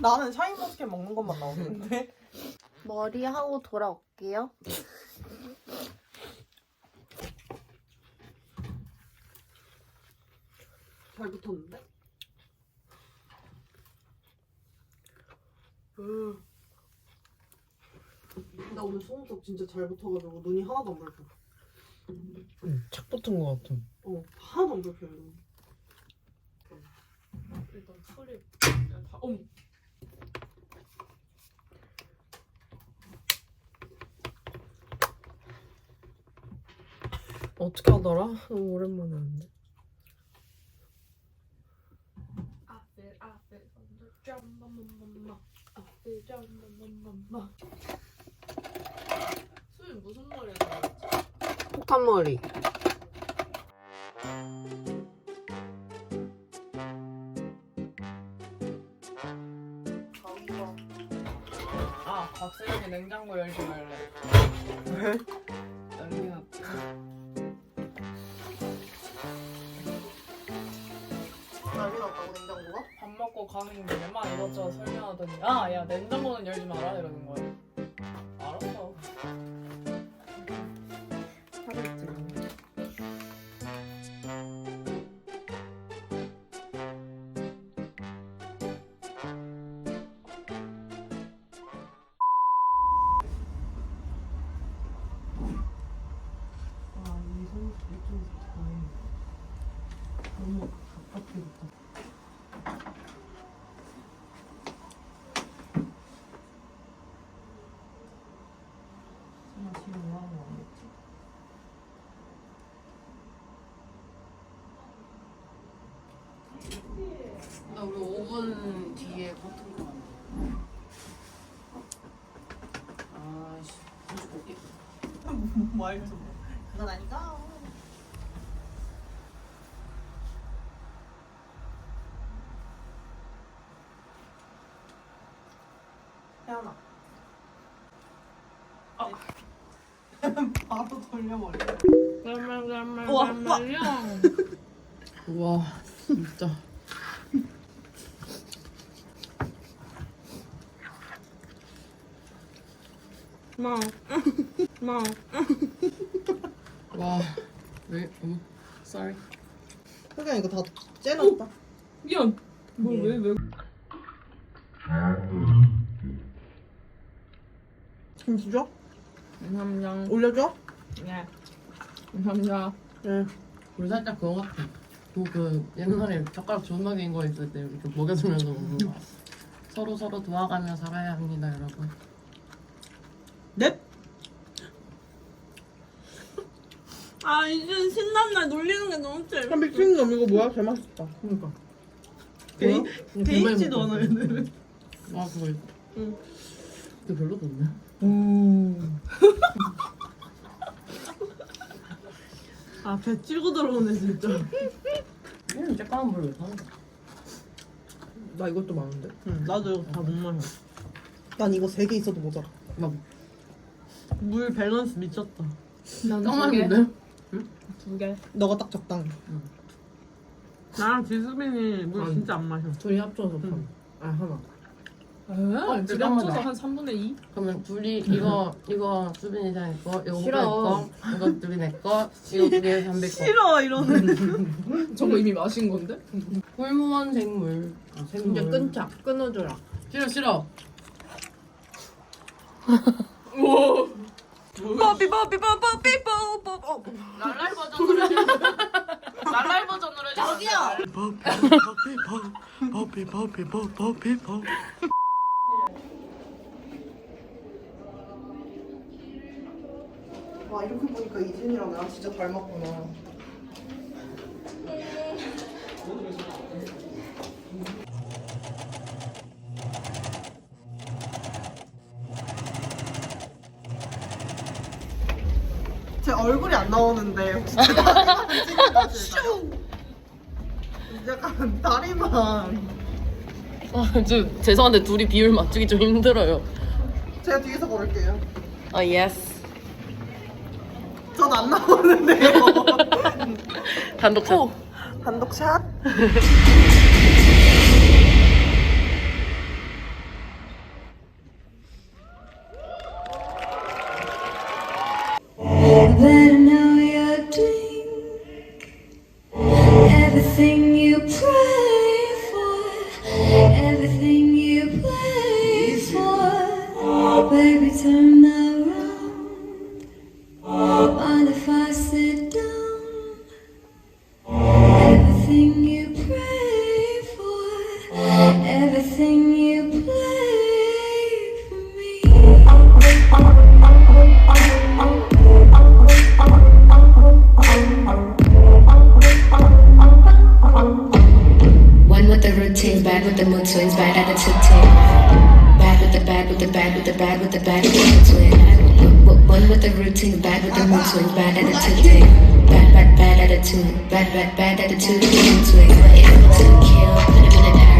나는 샤인머스켓 먹는 것만 나오는데. 머리 하고 돌아올게요. 잘 붙었는데? 음. 나 오늘 속눈썹 진짜 잘 붙어가지고 눈이 하나도 안 붉혀. 응, 착 붙은 것 같아. 어, 하나도 안 붉혀요. 눈. 일단 그냥 다 어머 어떻게 하더라? 너무 오랜만에 하는데. 마마마마 I feel drum 마마마마 수인 무슨 노래 나왔지? 폭탄 머리. 냉장고 열지 말래. 왜? 난리 났지 난리 났다고 냉장고가? 밥 먹고 가는 길에 막 이것저것 설명하더니. 아 야 냉장고는 열지 마라 이러는 거야 너무 뭐 아니겠지? 나 우리 5분 뒤에 버튼 거 아씨 고기 말도 그건 아니죠. 태연아. 아. 바로 돌려버려. 우와, 우와. 우와, 진짜. 마, 마. 와, 왜? 음, sorry. 그냥 이거 다 째놨다. 미안. 뭐왜 왜? 김치 줘? 감사합니다. 올려줘? 네. 감사합니다. 응. 우리 살짝 그거 같아. 그, 그 옛날에 젓가락 존나 긴거 있을 때 이렇게 먹여주면서 먹는 거. 서로 서로 도와가며 살아야 합니다, 여러분. 넵. 아 이제 신난 날 놀리는 게 너무 재밌어. 아, 미친 놈 이거 뭐야? 개 맛있다. 그러니까. 데이? 데이지도 먹고. 않아요. 와, 그거. 응. 근데 별로던 데. 아, 배 찌고 들어오네, 진짜. 얘는 쬐까만 물왜 사는 나 이것도 많은데. 응, 나도 이거 다 못 마셔. 난 이거 세 개 있어도 모자라. 나물 밸런스 미쳤다. 짱많은데? 두 개. 너가 딱 적당해. 나랑 지수빈이 물 아니. 진짜 안 마셔. 둘이 합쳐서 반. 응. 아, 하나. 에? 둘이 잠깐만, 합쳐서 나. 한 3분의 2? 그러면 둘이 이거 이거 수빈이 내 거, 이거 싫어. 내 거, 이거 둘이 내 거, 이거 두개 담배 거. 싫어, 이러는. 저거 이미 마신 건데? 홀무원 생물. 아, 생물. 이제 끊자. 끊어줘라. 싫어 싫어. 뽀삐 뽀삐 뽀삐 뽀뽀 랄랄 버전으로 해줘. 랄랄 버전으로 해줘. 저기요. 와, 이렇게 보니까 이진이랑 나랑 진짜 닮았구나. 제 얼굴이 안 나오는데 혹시 약간 다리만 아, 저 죄송한데 둘이 비율 맞추기 좀 힘들어요. 제가 뒤에서 걸을게요. 아 예스. 전 안 나오는데요. 단독 샷. 단독 샷. Bad, bad, bad attitude. Bad, bad, bad attitude. Into it, put it to kill. Put him in a diary.